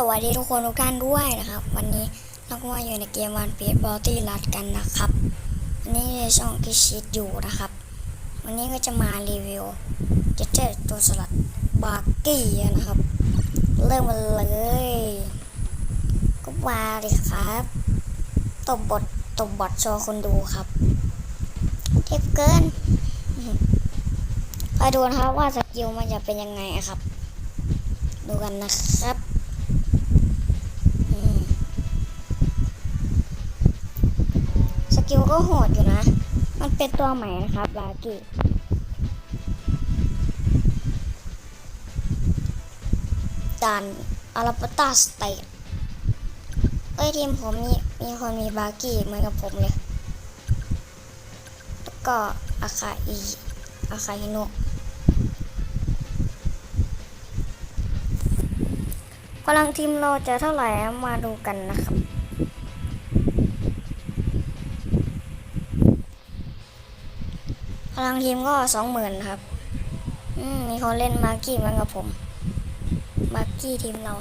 สวัสดีทุกคนทุกท่านด้วยนะครับ วันนี้เราก็มาอยู่ในเกมวันเปียบอลตี้รัดกันนะครับวันนี้ในช่องคิชิดอยู่นะครับ วันนี้ก็จะมารีวิวเจเจตัวสลัดบาร์กี้นะครับ เริ่มมาเลย ก็มาเลยครับตบบทตบบทโชว์คนดูครับเทพเกินไปดูนะครับว่าสกิลมันจะเป็นยังไงครับ ดูกันนะครับอืมส กิลก็โหดอยู่นะ มันเป็นตัวใหม่นะครับลากี้ดันอาราปตาสเตทเอ้ยทีมผมมีมีคนมีบาร์กี้เหมือนกับผมเลย แล้วก็อาคาอีอาคาฮิโนะพลังทีมเราจะเท่าไหร่มาดูกันนะครับ พลังทีมก็สองหมื่นครับมมีคนเล่นมาร์กี้มือนกับผมมาร์กี้ทีมเรา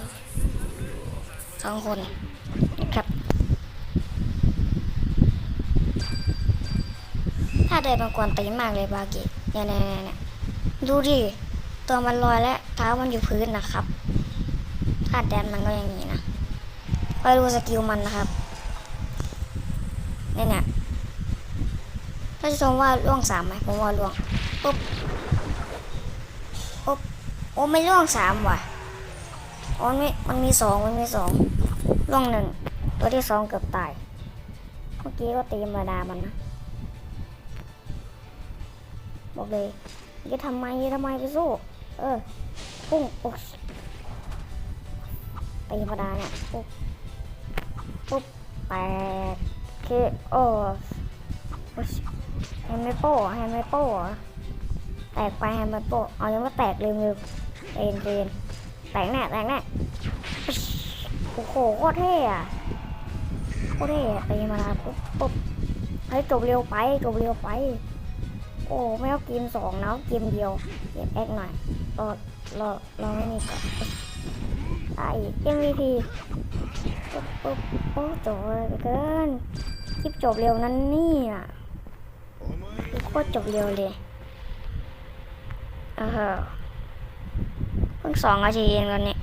สองคนนะครับ ถ้าเดินมันกวนตีนมากเลยบาร์กี้เนี่ยเนี่ยเนี่ยเนี่ยดูดิ ตัวมันลอยและเท้ามันอยู่พื้นนะครับ ถ้าแดนมันก็อย่างนี้นะ ไปดูสกิลมันนะครับเนี่ยเนี่ย ถ้าจะชมว่าล่วงสามไหมผมว่าล่วงปุ๊บปุ๊บโอ้ไม่ล่วงสามว่ะโอ้มันมีมันมีสองมันมีสองล่วงหนึ่งตัวที่สองเกือบตาย เมื่อกี้ก็ตีธรรมดามันนะ บอกเลยจะทำไมจะทำไมจะสู้ เออพุ่งปุ๊บตีธรรมดาเนี่ยปุ๊บปุ๊บแปดคโอปุ๊บ แฮมเมโป้แฮมเมโป้แตกไปแฮมเมโป้เอายังไม่แตกเลยมือเอ็นเนแตกแน่แตกแน่โอ้โหโคตรเท่อะโคตรเท่อะตีมาปุ๊บปุ๊บเฮ้ยจบเร็วไปจบเร็วไป โอ้ไม่เอาเกมสองนะเอาเกมเดียวเก็บแอคหน่อยรอรอรอไม่นี่ก่อนไอ้ MVP ปุ๊บปุ๊บโอ้จบเลยเกินคลิปจบเร็วนั้นนี่อะ คตรจบเร็วเลยเออเพิ่งสองนาทีเองตอนนี้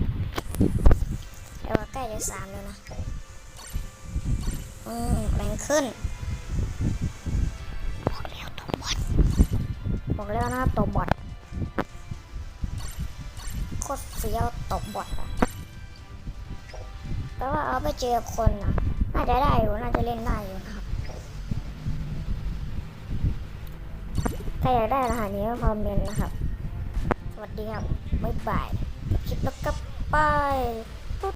แต่ว่าใกล้จะสามแล้วนะ อืมแรงขึ้น บอกแล้วตบบอดบอกแล้วนะตบบอดโคตรเฟี้ยวตบบอดอะแต่ว่าเอาไปเจอคนนะน่าจะได้อยู่ น่าจะเล่นได้อยู่ ใครับถ้าอยากได้รหัสนี้ก็คอมเมนต์นะครับ สวัสดีครับ บ๊ายบาย คลิปแล้วก็ไป